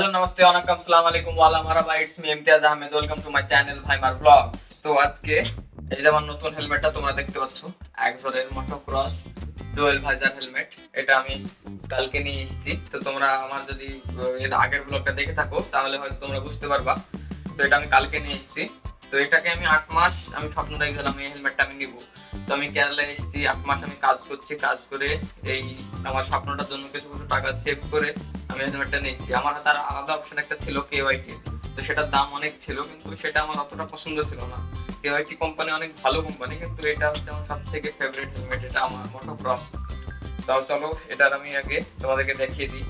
Hello, namaste, ওয়ালাইকুম আসসালামু। আলাইকুম ওয়ালা মারাবা it's me Imtiaz Ahmed. Welcome to my channel ভাইমার blog তো আজকে এই যে আমার নতুন হেলমেটটা তোমরা দেখতে পাচ্ছ একজনের মোটোক্রস ডুয়েল ভাইজার হেলমেট এটা আমি কালকে নিয়ে এসেছি। তো তোমরা আমার যদি এর আগের ব্লগটা দেখে থাকো, তাহলে হয়তো তোমরা বুঝতে পারবা। তো এটা আমি কালকে নিয়ে এসেছি। তো এটাকে আমি আট মাস আমি স্বপ্ন দেখছিলাম এই হেলমেটটা আমি নিব। তো আমি কেরালায় এসেছি, আট মাস আমি কাজ করছি, কাজ করে এই আমার স্বপ্নটার জন্য কিছু কিছু টাকা সেভ করে আমি হেলমেটটা নিয়েছি। আমার হাতে আলাদা অপশন একটা ছিল কেওয়াইটি তো সেটার দাম অনেক ছিল, কিন্তু সেটা আমার অতটা পছন্দ ছিল না। কেওয়াইটি কোম্পানি অনেক ভালো কোম্পানি কিন্তু এটা হচ্ছে আমার সব থেকে ফেভারিট হেলমেট এটা আমার মোটো ক্রস তাও চলো, এটার আমি আগে তোমাদেরকে দেখিয়ে দিই।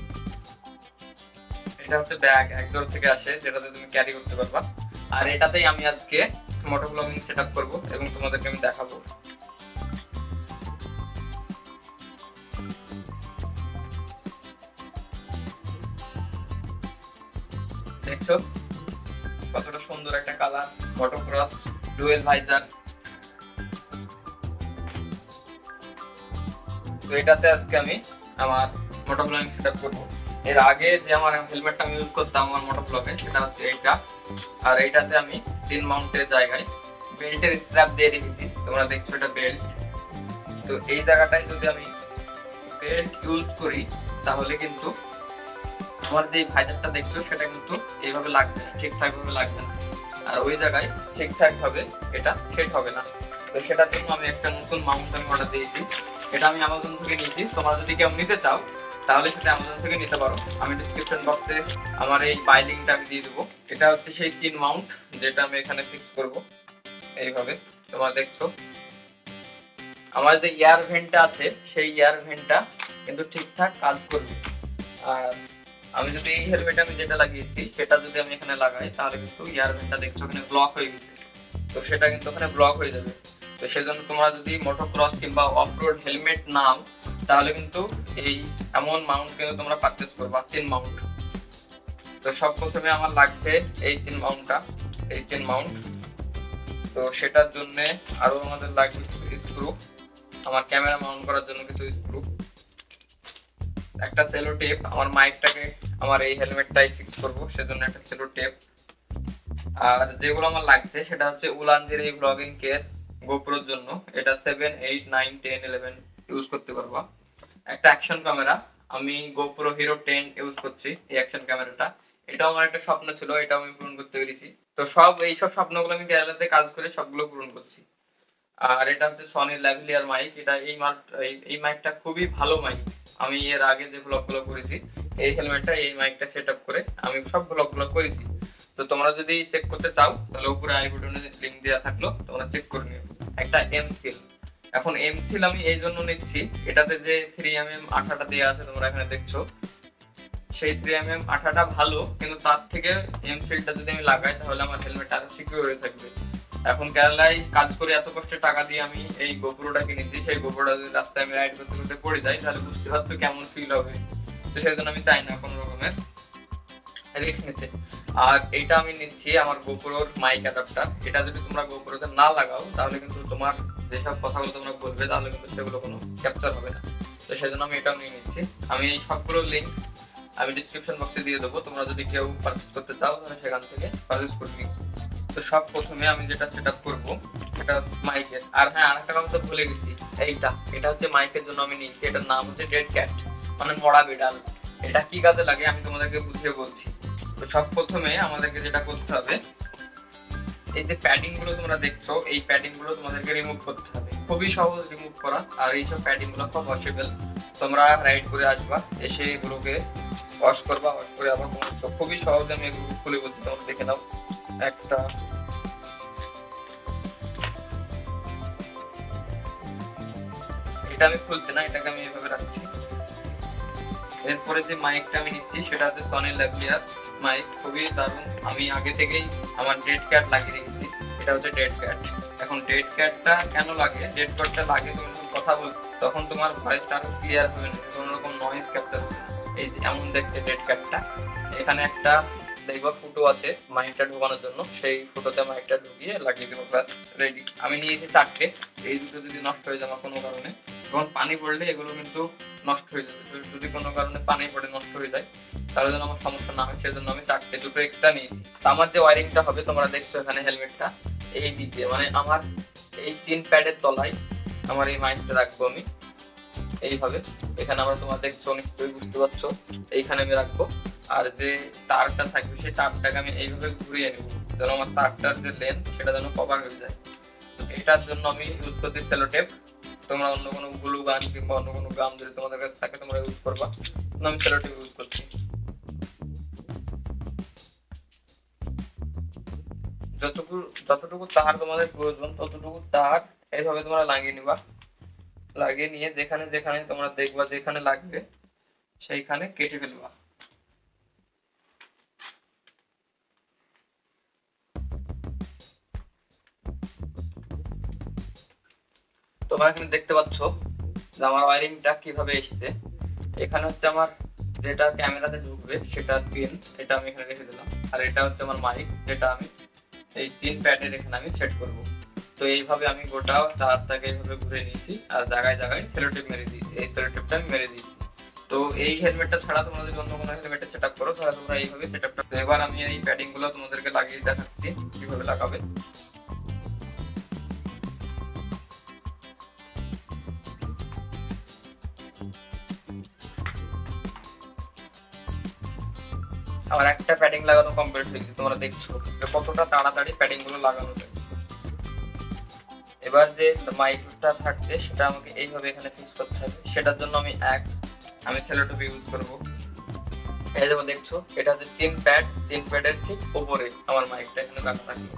এটা হচ্ছে ব্যাগ একদম থেকে আসে, যেটাতে তুমি ক্যারি করতে পারবা। আর এটাতেই আমি আজকে মোটো ব্লগিং সেট আপ করব এবং তোমাদেরকে আমি দেখাবো। দেখছ? কতটা সুন্দর একটা colour motocross dual visor তো এটাতে আজকে আমি আমার মোটো ব্লগিং সেট আপ করব। এর আগে যে আমার হেলমেটটা আমি ইউজ করতাম আমার মোটো ব্লগে সেটা হচ্ছে এইটা। আর এইটাতে আমি তিন মাউন্টের জায়গায় বেল্টের স্ট্র্যাপ দিয়ে রেখেছি। তোমরা দেখছ এটা বেল্ট তো এই জায়গাটায় যদি আমি বেল্ট ইউজ করি, তাহলে কিন্তু আমার যে ভাইজারটা দেখছ, সেটা কিন্তু এইভাবে লাগবে না, ঠিকঠাক ভাবে লাগবে না। আর ওই জায়গায় ঠিকঠাক ভাবে এটা সেট হবে না। তো সেটার জন্য আমি একটা নতুন মাউন্ট আমি অর্ডার দিয়েছি। এটা আমি অ্যামাজন থেকে নিয়েছি। তোমরা যদি কেউ নিতে চাও, তাহলে সেটা অ্যামাজন থেকে নিতে পারো। আমি ডিসক্রিপশন বক্সে আমার এই বাই লিঙ্কটা আমি দিয়ে দেবো। এটা হচ্ছে সেই তিন মাউন্ট যেটা আমি এখানে ফিক্স করব। এইভাবে তোমরা দেখছ। আমার যে ইয়ার ভেন্টটা আছে, সেই ইয়ার ভেন্টটা কিন্তু ঠিকঠাক কাজ করবে। আর আমি যদি এই হেলমেট আমি যেটা লাগিয়েছি, সেটা যদি আমি এখানে লাগাই, তাহলে কিন্তু ইয়ার ভেন্টটা দেখছ ওখানে ব্লক হয়ে গেছে। তো সেটা কিন্তু ওখানে ব্লক হয়ে যাবে। তো সেজন্য তোমরা যদি মোটো ক্রস কিংবা অফ রোড হেলমেট নাও, তাহলে কিন্তু এই এমন মাউন্ট কিন্তু তোমরা পারচেস করবা তিন মাউন্ট তো সব প্রথমে আমার লাগবে এই তিন মাউন্টটা এই তিন মাউন্ট তো সেটার জন্য আরও আমাদের লাগবে স্ক্রু আমার ক্যামেরা মাউন্ট করার জন্য কিছু স্ক্রু একটা সেলো টেপ আমার মাইকটাকে আমার এই হেলমেটটাই ফিক্স করব, সেজন্য একটা সেলো টেপ আর যেগুলো আমার লাগছে, সেটা হচ্ছে উলানজির এই ব্লগিং কেস গোপ্রোর জন্য। এটা seven eight nine ten eleven use করতে পারবা। একটা অ্যাকশন ক্যামেরা আমি গোপ্রো হিরো টেন ইউজ করছি এই অ্যাকশন ক্যামেরাটা এটাও আমার একটা স্বপ্ন ছিল, এটাও আমি পূরণ করতে পেরেছি। তো সব এই সব স্বপ্নগুলো আমি কেরালাতে কাজ করে সবগুলো পূরণ করছি। আর এটা হচ্ছে সনি ল্যাভলিয়ার মাইক এটা এই মাইক এই মাইকটা খুবই ভালো মাইক আমি এর আগে যে ব্লগগুলো করেছি, এই হেলমেটটা এই মাইকটা সেট আপ করে আমি সব ব্লগগুলো করেছি। তো তোমরা যদি চেক করতে চাও, তাহলে উপরে আই বাটনে লিংক দেওয়া থাকল, তোমরা চেক করে নিও। একটা এম সিল এখন এম সিল আমি এই জন্য নিচ্ছি, এটাতে যে থ্রি এম এম আঠাটা দেওয়া আছে তোমরা এখানে দেখছ, সেই থ্রি এম এম আঠাটা ভালো, কিন্তু তার থেকে এম সিলটা যদি আমি লাগাই, তাহলে আমার হেলমেট আরও সিকিউর হয়ে থাকবে। এখন কেরালায় কাজ করে এত কষ্টে টাকা দিয়ে আমি এই গোপুরোটা কিনেছি, সেই গোপুরোটা যদি রাস্তায় আমি রাইড করতে করতে পড়ে যাই, তাহলে বুঝতে পারছ কেমন ফিল হবে। তো সেই জন্য আমি চাই না কোনো রকমের। রিস্ক নিতে আর এইটা আমি নিচ্ছি আমার গোপুরোর মাইক অ্যাডাপ্টার এটা যদি তোমরা গোপুরোতে না লাগাও, তাহলে কিন্তু তোমার যেসব কথাগুলো তোমরা বলবে, তাহলে কিন্তু সেগুলো কোনো ক্যাপচার হবে না। তো সেই জন্য আমি এটাও নিয়ে নিচ্ছি। আমি এই সবগুলো লিঙ্ক আমি ডিসক্রিপশন বক্সে দিয়ে দেবো। তোমরা যদি কেউ পারচেস করতে চাও, তাহলে সেখান থেকে পারচেস করে নিও। তো সব প্রথমে আমি যেটা সেট আপ করব, সেটা মাইকের আর হ্যাঁ কথা গেছি। এইটা, এটা হচ্ছে মাইকের জন্য আমি নিয়েছি এটার নাম হচ্ছে ডেড ক্যাট মানে মরা বিড়াল। এটা কি কাজে লাগে আমি তোমাদেরকে বুঝিয়ে বলছি। তো সব প্রথমে আমাদেরকে যেটা করতে হবে, এই যে প্যাডিংগুলো তোমরা দেখছ, এই প্যাডিংগুলো তোমাদেরকে রিমুভ করতে হবে। খুবই সহজ রিমুভ করা, আর এইসব প্যাডিংগুলো খুব ওয়াশেবল তোমরা রাইড করে আসবা, এসে এগুলোকে ওয়াশ করবা ওয়াশ করে আবার খুবই সহজে আমি এগুলো খুলে বলছি, তোমরা দেখে নাও। একটা। এটা আমি খুলছি না, এটাকে আমি এভাবে রাখছি। এরপরে যে মাইকটা আমি নিচ্ছি, সেটা হচ্ছে সনি ল্যাভিয়ার মাইক খুবই দারুণ। আমি আগে থেকেই আমার ডেড ক্যাট লাগিয়ে রেখেছি এটা হচ্ছে ডেড ক্যাট এখন ডেড ক্যাটটা কেন লাগে? ডেড ক্যাটটা লাগে তুমি যখন কথা বল তখন তোমার ভয়েসটা আরও ক্লিয়ার হবে না, কোনো রকম নয়েজ ক্যাপচার হবে এই যে এমন দেখতে ডেড ক্যাটটা এখানে একটা দেখবা ফুটো আছে মাইকটা ঢোকানোর জন্য। সেই ফুটোতে মাইকটা ঢুকিয়ে লাগিয়ে দেবো, ব্যাস রেডি আমি নিয়েছি চারটে, এই দুটো যদি নষ্ট হয়ে যায় কোনো কারণে। এবং পানি পড়লে এগুলো কিন্তু নষ্ট হয়ে যাবে। যদি কোনো কারণে পানি পড়ে, নষ্ট হয়ে যায়, তাহলে যেন আমার সমস্যা না হয়, সেজন্য আমি চারটে, দুটো এক্সট্রা নিয়েছি। আমার যে ওয়ারিংটা হবে, তোমরা দেখছ এখানে হেলমেটটা এই দিকে মানে আমার এই তিন প্যাডের তলায় আমার এই মাইকটা রাখব আমি। এইভাবে এখানে আমরা তোমরা দেখছ, নিশ্চয়ই বুঝতে পারছ। এইখানে আমি রাখব। আর যে তারটা থাকবে, সেই তারটাকে আমি এইভাবে ঘুরিয়ে নেব। যেন আমার তারটার যে লেন্থ সেটা যেন কভার হয়ে যায়। এটার জন্য আমি ইউজ করছি সেলো টেপ তোমরা অন্য কোনো গ্লু গান কিংবা অন্য কোনো গাম যদি তোমাদের কাছে থাকে, তোমরা ইউজ করবা। আমি সেলো টেপ ইউজ করছি। যতটুকু যতটুকু তার তোমাদের প্রয়োজন, ততটুকু তার এইভাবে তোমরা লাগিয়ে নিবা। লাগিয়ে নিয়ে যেখানে যেখানে তোমরা দেখবা যেখানে লাগবে, সেইখানে কেটে ফেলবা। তোমরা এখানে দেখতে পাচ্ছ যে আমার ওয়ারিংটা কীভাবে এসেছে। এখানে হচ্ছে আমার যেটা ক্যামেরাতে ঢুকবে, সেটা পিন এটা আমি এখানে রেখে দিলাম। আর এটা হচ্ছে আমার মাইক যেটা আমি এই তিন প্যাডের এখানে আমি সেট করব। তো এইভাবে আমি গোটা চারটাকে এইভাবে ঘুরে নিয়েছি, আর জায়গায় জায়গায় সেলোটিপ মেরে দিয়েছি। এই সেলোটিপটা আমি মেরে দিয়েছি। তো এই হেলমেটটা ছাড়া তোমরা যদি অন্য কোনো হেলমেটে সেট আপ করো, তাহলে তোমরা এইভাবে সেট আপটা এবার আমি এই প্যাডিংগুলো তোমাদেরকে লাগিয়ে দেখাচ্ছি, কীভাবে লাগাবে। আমার একটা প্যাডিং লাগানো কমপ্লিট হয়েছে তোমরা দেখছ। যে কতটা তাড়াতাড়ি প্যাডিংগুলো লাগানো যায়। এবার যে মাইকটা থাকছে, সেটা আমাকে এইভাবে এখানে ফিক্স করতে হবে। সেটার জন্য আমি এক, আমি সেলোটোপ ইউজ করব। এই যেমন দেখছ, এটা হচ্ছে তিন প্যাড তিন প্যাডের ঠিক উপরে আমার মাইকটা এখানে রাখা থাকবে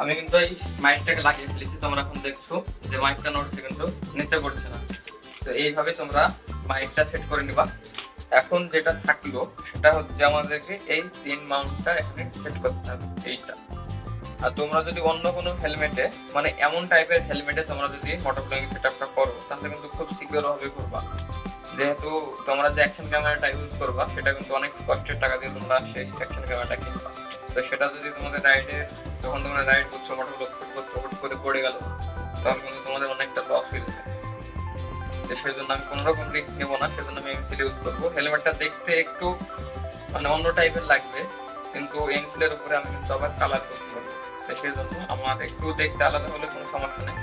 আমি কিন্তু এই মাইকটাকে লাগিয়ে ফেলেছি, তোমরা এখন দেখছ যে মাইকটা নড়ছে কিন্তু নিচে পড়ছে না। তো এইভাবে তোমরা মাইকটা সেট করে নিবা। এখন যেটা থাকল সেটা হচ্ছে আমাদেরকে এই তিন মাউন্টটা এখানে সেট করতে হবে, এইটা। আর তোমরা যদি অন্য কোনো হেলমেটে মানে এমন টাইপের হেলমেটে তোমরা যদি মোটর ব্লগিং সেটআপটা করো, তাহলে কিন্তু খুব সিকিউরভাবে করবা। যেহেতু তোমরা যে অ্যাকশন ক্যামেরাটা ইউজ করবা, সেটা কিন্তু অনেক কষ্টের টাকা দিয়ে তোমরা সেই অ্যাকশন ক্যামেরাটা কিনবা। তো সেটা যদি তোমাদের রাইডে যখন তোমরা রাইড করছ মোটর ব্লগ করছ করে পড়ে গেল, তখন কিন্তু তোমাদের অনেকটা লস হয়ে যাবে। তো সেই জন্য আমি কোনো রকম রিস্ক নেব না, সেজন্য আমি এমসিল ইউজ করব। হেলমেটটা দেখতে একটু মানে অন্য টাইপের লাগবে, কিন্তু এমসিলের উপরে আমি কিন্তু আবার কালার করতে পারব। তো সেই জন্য আমার একটু দেখতে আলাদা হলে কোনো সমস্যা নেই।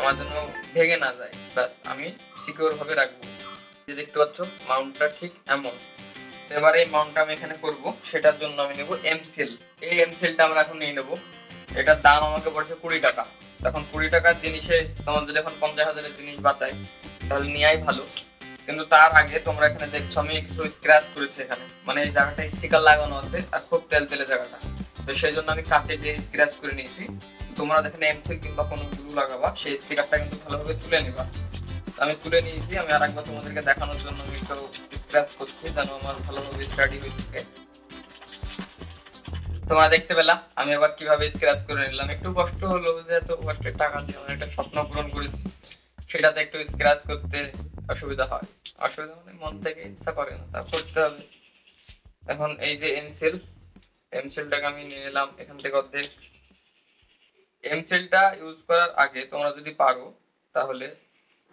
আমার জন্য ভেঙে না যায় ব্যাস আমি সিকিউর ভাবে রাখব। যে দেখতে পাচ্ছ মাউন্টটা ঠিক এমন। এবার এই মাউন্টটা আমি এখানে করব, সেটার জন্য আমি নেব এমসিল এই এমসিলটা আমরা এখন নিয়ে নেব। এটার দাম আমাকে পড়ছে কুড়ি টাকা। তখন কুড়ি টাকার জিনিসে তোমার যদি এখন পঞ্চাশ হাজারের জিনিস বাঁচায় তাহলে নেওয়াই ভালো। কিন্তু তার আগে তোমরা এখানে দেখছ, আমি একটু স্ক্র্যাচ করেছি এখানে। মানে এই জায়গাটা স্টিকার লাগানো আছে আর খুব তেল তেলে জায়গাটা। তো সেই জন্য আমি কাছে দিয়ে স্ক্র্যাচ করে নিয়েছি। তোমরা যেখানে এমসিল কিংবা কোনো গ্লু লাগাবা, সেই স্টিকারটা কিন্তু ভালোভাবে তুলে নিবা। আমি তুলে নিয়েছি, আমি আর একবার তোমাদেরকে দেখানোর জন্য আমি একটু স্ক্র্যাচ করছি যেন আমার ভালোভাবে স্টাডি হয়ে থাকে। তোমরা দেখতে পেলা আমি আবার কীভাবে স্ক্র্যাচ করে নিলাম। একটু কষ্ট হলো যে যেহেতু কষ্টের টাকা দিয়ে আমি একটা স্বপ্ন পূরণ করেছি। সেটাতে একটু স্ক্র্যাচ করতে অসুবিধা হয়। অসুবিধা মানে মন থেকে ইচ্ছা করে না, তা করতে হবে। এখন এই যে এমসিল এমসিলটাকে আমি নিয়ে এলাম এখান থেকে অর্ধেক। এমসিলটা ইউজ করার আগে তোমরা যদি পারো, তাহলে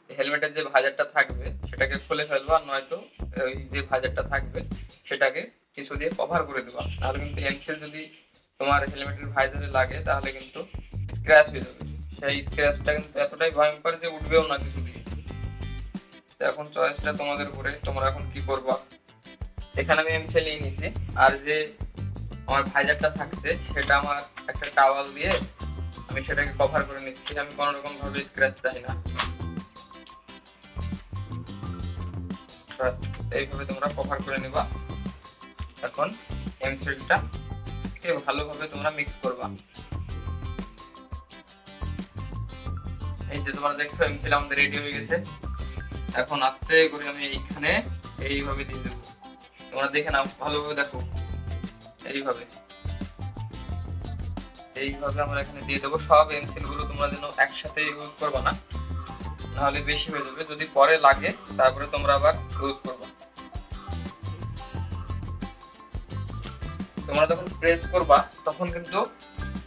হেলমেটের যে ভাজারটা থাকবে, সেটাকে খুলে ফেলবা, নয়তো ওই যে ভাজারটা থাকবে, সেটাকে কিছু দিয়ে কভার করে দেবা। তাহলে কিন্তু এমসিল যদি তোমার হেলমেটের ভাইজারে লাগে, তাহলে কিন্তু স্ক্র্যাচ হয়ে যাবে। সেই স্ক্র্যাচটা এতটাই ভয়ঙ্কর যে উঠবেও না কিছু দিয়ে। এখন চয়েসটা তোমাদের উপরে, তোমরা এখন কি করবা? এখানে আমি এমসিল নিয়ে নিয়েছি আর যে আমার ভাইজারটা থাকছে, সেটা আমার একটা টাওয়াল দিয়ে আমি সেটাকে কভার করে নিচ্ছি। আমি কোনো রকম ভাবে স্ক্র্যাচ চাই না এইভাবে তোমরা কভার করে নিবা। এখন এমসিলটা কে ভালোভাবে তোমরা মিক্স করবা। এই যে তোমরা দেখছ এমসিল আমাদের রেডি হয়ে গেছে। এখন আস্তে করে আমি এইখানে এইভাবে দিয়ে দেবো। তোমরা দেখে নাও, ভালোভাবে দেখো। এইভাবে। এইভাবে আমরা এখানে দিয়ে দেবো। সব এমসিলগুলো তোমরা যেন একসাথে ইউজ করবে না, নাহলে বেশি হয়ে যাবে। যদি পরে লাগে, তারপরে তোমরা আবার ইউজ করবে। তোমরা যখন প্রেস করবা, তখন কিন্তু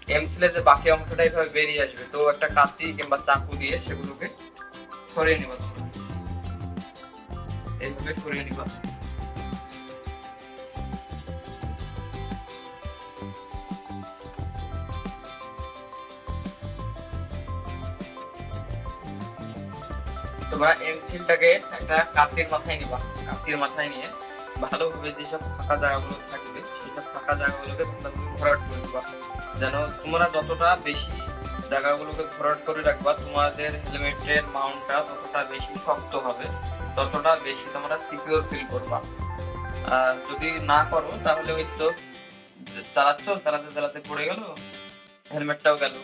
এমসিলের যে বাকি অংশটা এইভাবে বেরিয়ে আসবে, তো একটা কাঁচি কিংবা চাকু দিয়ে সেগুলোকে সরিয়ে নিবা। এইভাবে সরিয়ে নিবা। তোমরা এমসিলটাকে একটা কাতির মাথায় নিবা। কাতির মাথায় নিয়ে ভালোভাবে যেসব ফাঁকা জায়গাগুলো থাকবে সেসব ফাঁকা জায়গাগুলোকে তোমরা ভরাট করে দিবা যেন তোমরা যতটা বেশি জায়গাগুলোকে ভরাট করে রাখবা, তোমাদের হেলমেটের মাউন্টটা ততটা বেশি শক্ত হবে, ততটা বেশি তোমরা সিকিউর ফিল করবা। আর যদি না করো, তাহলে ওই তো চালাচ্ছ, চালাতে চালাতে পড়ে গেল হেলমেটটাও গেল।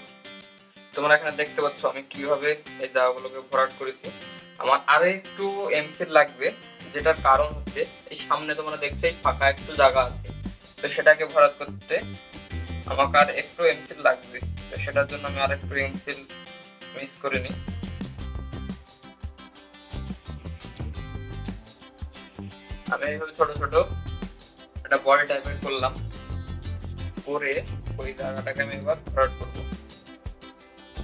তোমরা এখানে দেখতে পাচ্ছ আমি কীভাবে এই জায়গাগুলোকে ভরাট করেছি আমার আরও একটু এমসিল লাগবে, যেটার কারণ হচ্ছে এই সামনে তোমরা দেখছ এই ফাঁকা একটু জায়গা আছে। তো সেটাকে ভরাট করতে আমাকে আর একটু এমসিল লাগবে। তো সেটার জন্য আমি আর একটু এমসিল মিস করে নিই। আমি এইভাবে ছোট ছোট একটা বডি টাইপের করলাম। করে ওই জায়গাটাকে আমি এবার ভরাট করব।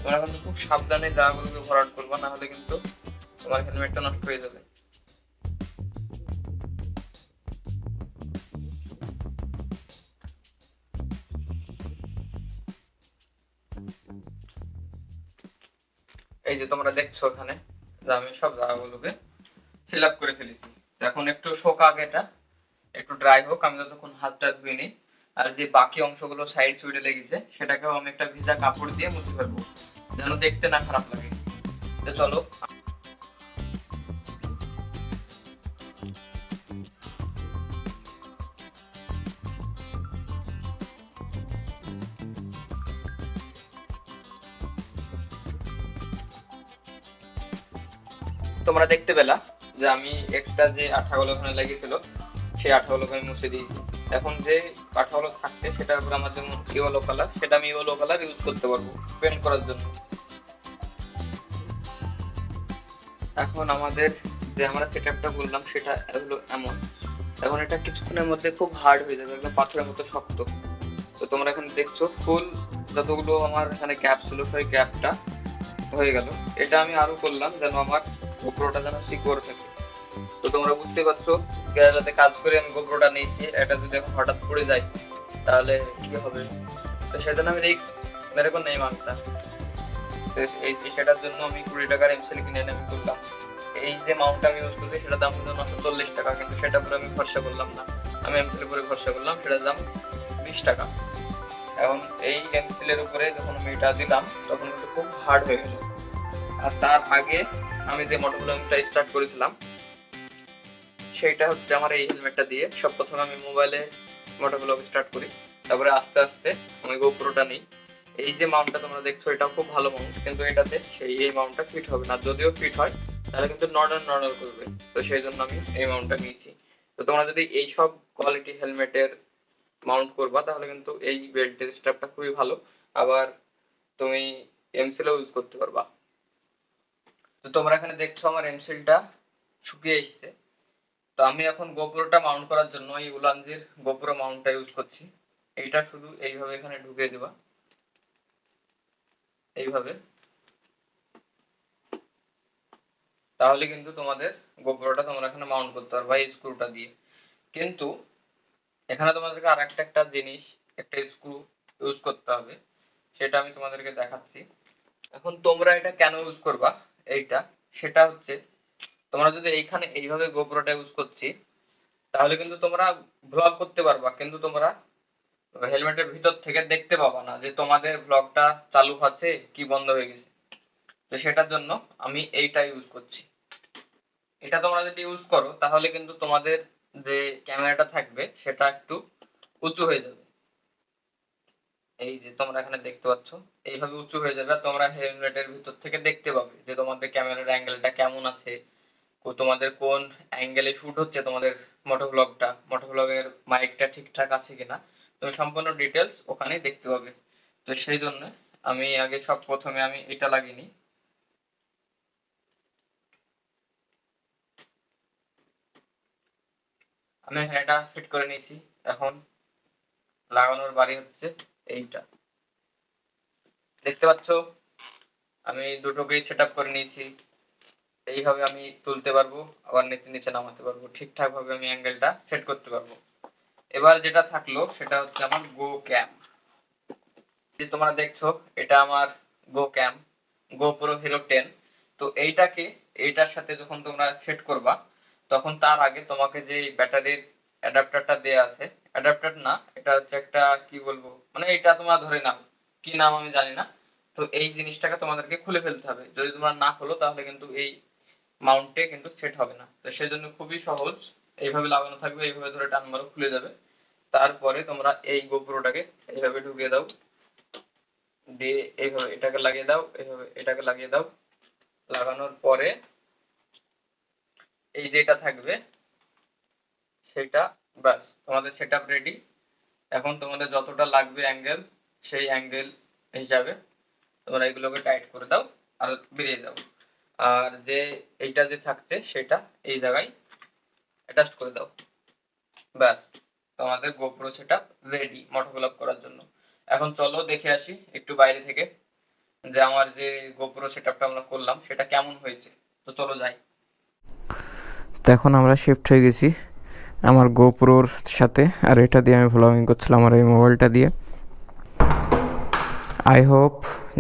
তোমরা কিন্তু খুব সাবধানে জায়গাগুলোকে ভরাট করবা না হলে কিন্তু তোমার হেলমেটটা নষ্ট হয়ে যাবে। এই যে তোমরা দেখছ ওখানে আমি সব জায়গাগুলোকে ফিল আপ করে ফেলেছি। এখন একটু শোক আগেটা একটু ড্রাই হোক, আমি যতক্ষণ হাতটা ধুয়ে নিই আর যে বাকি অংশগুলো সাইড সুইডে লেগেছে, সেটাকেও আমি একটা ভিজা কাপড় দিয়ে মুছে ফেলব, যেন দেখতে না খারাপ লাগে। তো চলো তোমরা দেখতে পেলা যে আমি এক্সট্রা যে আঠাগুলো ওখানে লেগেছিল সেই আঠাগুলোকে আমি মুছে দিয়েছি। এখন যে আঠাগুলো থাকছে, সেটার উপর আমার যেমন ইয়েলো কালার, সেটা আমি ইয়েলো কালার ইউজ করতে পারব পেন্ট করার জন্য। এখন আমাদের যে আমরা সেট আপটা বললাম, সেটা হলো এমন। এখন এটা কিছুক্ষণের মধ্যে খুব হার্ড হয়ে যাবে, একদম পাথরের মতো শক্ত। তো তোমরা এখানে দেখছ ফুল যতগুলো আমার এখানে গ্যাপ ছিল, সেই গ্যাপটা হয়ে গেল। এটা আমি আরও করলাম যেন আমার গোপ্রোটা যেন সিকিউর থাকে। তো তোমরা বুঝতে পারছ, কেরালাতে কাজ করে আমি গোপ্রোটা নিয়েছি, এটা যদি এখন হঠাৎ পড়ে যায়, তাহলে কি হবে? তো সেজন্য আমি রিক্স মেরে কোন নেই মাংসটা তো এই সেটার জন্য আমি কুড়ি টাকার এমসেল কিনে এনে আমি করলাম এই যে মাউন্টটা আমি ইউজ করছি, সেটার দাম হলো নশো চল্লিশ টাকা, কিন্তু সেটা পরে আমি খরচা করলাম না। আমি এমসেলের উপরে খরচা করলাম, সেটার দাম বিশ টাকা। এখন এই এমসিলের উপরে যখন আমি এটা দিলাম, তখন কিন্তু খুব হার্ড হয়ে গেল। আর তার আগে আমি যে মোটর ব্লগিংটা স্টার্ট করেছিলাম, সেইটা হচ্ছে আমার এই হেলমেটটা দিয়ে সব প্রথমে আমি মোবাইলে মোটর ব্লগ স্টার্ট করি। তারপরে আস্তে আস্তে আমি গোপ্রোটা নিই। এই যে মাউন্টটা তোমরা দেখছ এটা খুব ভালো মাউন্ট কিন্তু এটাতে সেই, এই মাউন্টটা ফিট হবে না। যদিও ফিট হয়, তাহলে কিন্তু নর্মাল নর্মাল করবে। তো সেই জন্য আমি এই মাউন্টটা নিয়েছি। তো তোমরা যদি এই সব কোয়ালিটি হেলমেটের মাউন্ট করবা, তাহলে কিন্তু এই বেল্টের স্ট্র্যাপটা খুবই ভালো। আবার তুমি এমসিলও ইউজ করতে পারবা। তো তোমরা এখানে দেখছ আমার এমসিলটা শুকিয়ে এসছে। তো আমি এখন গোপ্রোটা মাউন্ট করার জন্য এই উলানজির গোপ্রো মাউন্টটা ইউজ করছি। এইটা শুধু এইভাবে এখানে ঢুকিয়ে দেবা। এইভাবে। তাহলে কিন্তু তোমাদের গোপ্রোটা তোমরা এখানে মাউন্ট করতে পারবা এই স্ক্রুটা দিয়ে। কিন্তু এখানে তোমাদেরকে আর একটা একটা জিনিস, একটা স্ক্রু ইউজ করতে হবে, সেটা আমি তোমাদেরকে দেখাচ্ছি। এখন তোমরা এটা কেন ইউজ করবা? এইটা, সেটা হচ্ছে, তোমরা যদি এইখানে এইভাবে গোপ্রোটা ইউজ করছি, তাহলে কিন্তু তোমরা ব্লগ করতে পারবা, কিন্তু তোমরা হেলমেটের ভিতর থেকে দেখতে পাবা না যে তোমাদের ব্লগটা চালু আছে কি বন্ধ হয়ে গেছে। তো সেটার জন্য আমি এইটা ইউজ করছি। এটা তোমরা যদি ইউজ করো, তাহলে কিন্তু তোমাদের যে ক্যামেরাটা থাকবে, সেটা একটু উঁচু হয়ে যাবে। এই যে তোমরা এখানে দেখতে পাচ্ছ। এইভাবে উঁচু হয়ে যাবে, তোমরা হেলমেটের ভিতর থেকে দেখতে পাবে যে তোমাদের ক্যামেরার অ্যাঙ্গেলটা কেমন আছে তোমাদের কোন অ্যাঙ্গেলে শুট হচ্ছে, তোমাদের মোটো ব্লগটা মোটো ব্লগের মাইকটা ঠিকঠাক আছে কিনা, তুমি সম্পূর্ণ ডিটেলস ওখানেই দেখতে পাবে। তো সেই জন্য আমি আগে সব প্রথমে আমি এটা লাগিয়ে নিই। আমি এটা ফিট করে নিয়েছি, এখন লাগানোর বাড়ি হচ্ছে এইটা। দেখতে পাচ্ছ? আমি দুটোকেই সেট করে নিয়েছি। এইভাবে আমি তুলতে পারব, আবার নিচে নিচে নামাতে পারব। ঠিকঠাক ভাবে আমি অ্যাঙ্গেলটা সেট করতে পারব। এবার যেটা থাকল, সেটা হচ্ছে আমার গো ক্যাম যে তোমরা দেখছ, এটা আমার go cam GoPro Hero ten তো এইটাকে, এইটার সাথে যখন তোমরা সেট করবা, তখন তার আগে তোমাকে যে ব্যাটারির অ্যাডাপ্টারটা দেয়া আছে অ্যাডাপ্টার না, এটা হচ্ছে একটা, কি বলব? মানে এটা তোমরা ধরে নাও। কি নাম আমি জানি না। তো এই জিনিসটাকে তোমাদেরকে খুলে ফেলতে হবে। যদি তোমরা না খোলো, তাহলে কিন্তু এই মাউন্টে কিন্তু সেট হবে না। তো সেই জন্য খুবই সহজ। এইভাবে লাগানো থাকবে, এইভাবে ধরে টান মারো খুলে যাবে। তারপরে তোমরা এই গোপ্রোটাকে এইভাবে ঢুকিয়ে দাও। দিয়ে এইভাবে এটাকে লাগিয়ে দাও, এইভাবে এটাকে লাগিয়ে দাও। লাগানোর পরে এই যেটা থাকবে, সেটা ব্যাস, তোমাদের সেটআপ রেডি এখন তোমাদের যতটা লাগবে অ্যাঙ্গেল সেই অ্যাঙ্গেল হিসাবে তোমরা এগুলোকে টাইট করে দাও, আর বেরিয়ে যাও। আর যে এইটা যে থাকছে সেটা এই জায়গায় অ্যাটাচ করে দাও। ব্যাস, তোমাদের গোপ্রো সেটআপ রেডি মোটোগ্রাফ করার জন্য। এখন চলো দেখে আসি একটু বাইরে থেকে যে আমার যে গোপ্রো সেটআপটা আমরা করলাম, সেটা কেমন হয়েছে। তো চলো যাই। তো এখন আমরা শিফট হয়ে গেছি। আমার গোপ্রোর সাথে, আর এটা দিয়ে আমি ভ্লগিং করছিলাম, আমার এই মোবাইলটা দিয়ে। আই হোপ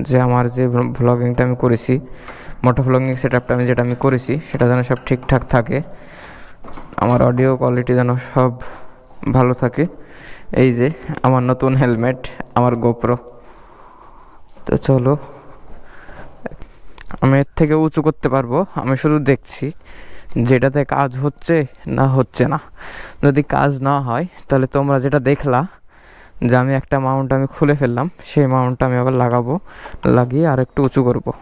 যে আমার যে ভ্লগিংটা আমি করেছি, মোটো ভ্লগিং সেট আপটা আমি যেটা আমি করেছি, সেটা যেন সব ঠিকঠাক থাকে, আমার অডিও কোয়ালিটি যেন সব ভালো থাকে। এই যে আমার নতুন হেলমেট আমার গোপ্রো তো চলো, আমি এর থেকে উঁচু করতে পারব, আমি শুধু দেখছি যেটাতে কাজ হচ্ছে না হচ্ছে না। যদি কাজ না হয়, তাহলে তোমরা যেটা দেখলা যে আমি একটা মাউন্ট আমি খুলে ফেললাম, সেই মাউন্টটা আমি আবার লাগাবো, লাগিয়ে আর একটু উঁচু করব।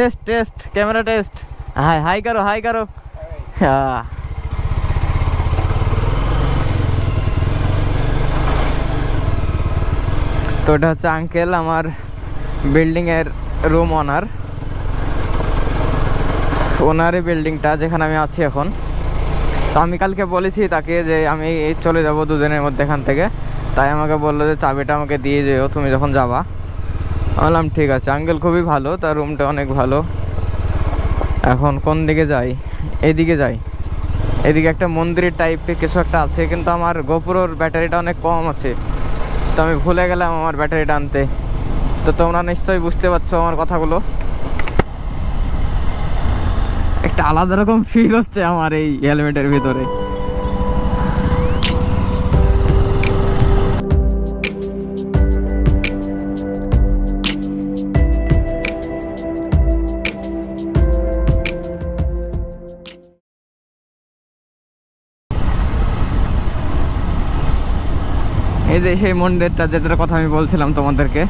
Test test camera test hi hi করো হাই করো তো এটা হচ্ছে আঙ্কেল আমার বিল্ডিংয়ের রুম ওনার ওনারই বিল্ডিংটা যেখানে আমি আছি এখন। তো আমি কালকে বলেছি তাকে যে আমি এই চলে যাব দুদিনের মধ্যে এখান থেকে। তাই আমাকে বলল যে চাবিটা আমাকে দিয়ে যেও তুমি যখন যাবা। বললাম, ঠিক আছে, আঙ্কেল খুবই ভালো, তার রুমটা অনেক ভালো। এখন কোন দিকে যাই? এদিকে যাই। এদিকে একটা মন্দিরের টাইপের কিছু একটা আছে, কিন্তু আমার গোপুরোর ব্যাটারিটা অনেক কম আছে। তো আমি ভুলে গেলাম আমার ব্যাটারিটা আনতে। তো তোমরা নিশ্চয়ই বুঝতে পারছ আমার কথাগুলো। একটা আলাদা রকম ফিল হচ্ছে আমার এই হেলমেটের ভিতরে। যে সেই মন্দিরটা যেটার কথা আমি বলছিলাম তোমাদেরকে।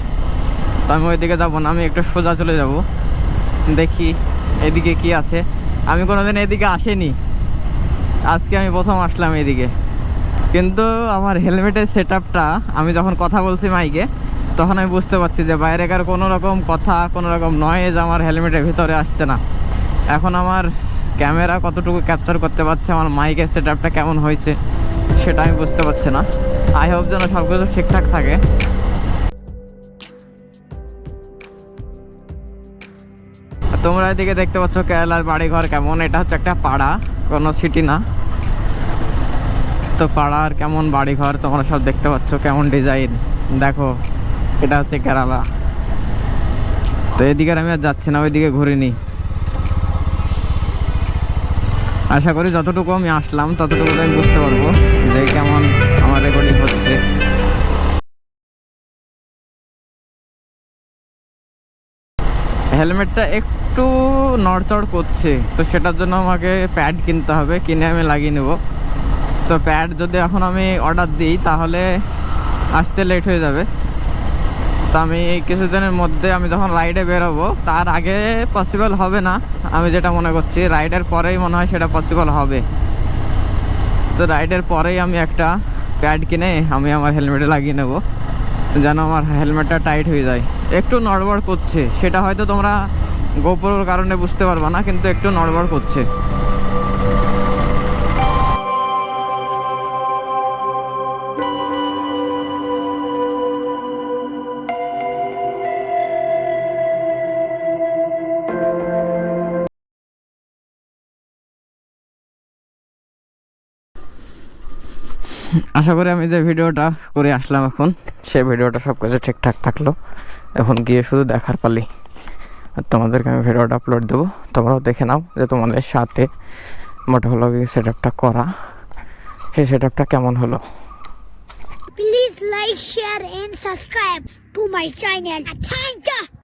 তো আমি ওইদিকে যাব না, আমি একটু সোজা চলে যাব। দেখি এদিকে কি আছে। আমি কোনোদিন এদিকে আসিনি। আজকে আমি প্রথম আসলাম এদিকে। কিন্তু আমার হেলমেটের সেট আমি যখন কথা বলছি মাইকে, তখন আমি বুঝতে পারছি যে বাইরেকার কোনো রকম কথা, কোনো রকম নয়েজ আমার হেলমেটের ভিতরে আসছে না। এখন আমার ক্যামেরা কতটুকু ক্যাপচার করতে পারছে, আমার মাইকের সেট কেমন হয়েছে, সেটা আমি বুঝতে পারছি না। আই হোপ যেন সব কিছু ঠিকঠাক থাকে। তোমরা এদিকে দেখতে পাচ্ছ কেরালার বাড়িঘর কেমন, এটা হচ্ছে একটা পাড়া, কোনো সিটি না। তো পাড়ার কেমন বাড়িঘর, তোমরা সব দেখতে পাচ্ছ কেমন ডিজাইন দেখো, এটা হচ্ছে কেরালা। তো এদিকে আমি আর যাচ্ছি না, ওইদিকে ঘুরিনি। আশা করি যতটুকু আমি আসলাম ততটুকু আমি বুঝতে পারব যে কেমন আমার হেলমেটটা একটু নড়চড় করছে, তো সেটার জন্য আমাকে প্যাড কিনতে হবে, কিনে আমি লাগিয়ে নেব। তো প্যাড যদি এখন আমি অর্ডার দিই, তাহলে আসতে লেট হয়ে যাবে। তো আমি কিছুদিনের মধ্যে আমি যখন রাইডে বেরোবো, তার আগে পসিবল হবে না, আমি যেটা মনে করছি রাইডের পরেই মনে হয় সেটা পসিবল হবে। তো রাইডের পরেই আমি একটা প্যাড কিনে আমি আমার হেলমেটে লাগিয়ে নেব। যেন আমার হেলমেটটা টাইট হয়ে যায়। একটু নড়বড় করছে। সেটা হয়তো তোমরা গোপরের কারণে বুঝতে পারবা না, কিন্তু একটু নড়বড় করছে। আশা করি আমি যে ভিডিওটা করে আসলাম এখন সেই ভিডিওটা সব কিছু ঠিকঠাক থাকল। এখন গিয়ে শুধু দেখার পালি। আর তোমাদেরকে আমি ভিডিওটা আপলোড দেবো। তোমরাও দেখে নাও যে তোমাদের সাথে মোটোভ্লগিং সেট আপটা করা। সেই সেট আপটা কেমন হলো? Please like, share and subscribe to my channel. Thank you.